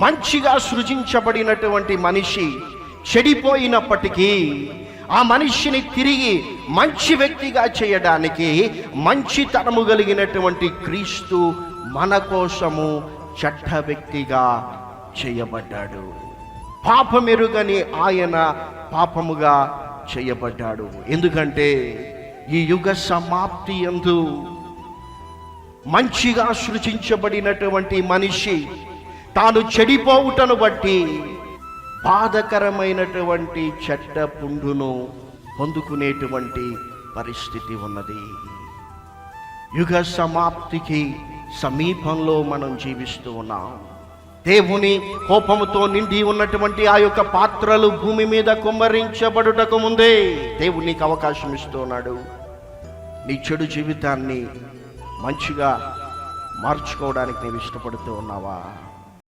మంచిగా సృజించబడినటువంటి మనిషి చెడిపోయినప్పటికీ ఆ మనిషిని తిరిగి మంచి వ్యక్తిగా చేయడానికి మంచితనము కలిగినటువంటి క్రీస్తు మన కోసము చట్ట వ్యక్తిగా చేయబడ్డాడు. పాపమెరుగని ఆయన పాపముగా చేయబడ్డాడు. ఎందుకంటే ఈ యుగ సమాప్తి ఎందు మంచిగా సృజించబడినటువంటి మనిషి తాను చెడిపోవుటను బట్టి బాధకరమైనటువంటి చెడ్డ పుండును పొందుకునేటువంటి పరిస్థితి ఉన్నది. యుగ సమాప్తికి సమీపంలో మనం జీవిస్తూ ఉన్నాం. దేవుని కోపముతో నిండి ఉన్నటువంటి ఆ యొక్క పాత్రలు భూమి మీద కుమ్మరించబడుటకు ముందే దేవుడు నీకు అవకాశం ఇస్తున్నాడు. నీ చెడు జీవితాన్ని మంచిగా మార్చుకోవడానికి నీవు ఇష్టపడుతూ ఉన్నావా?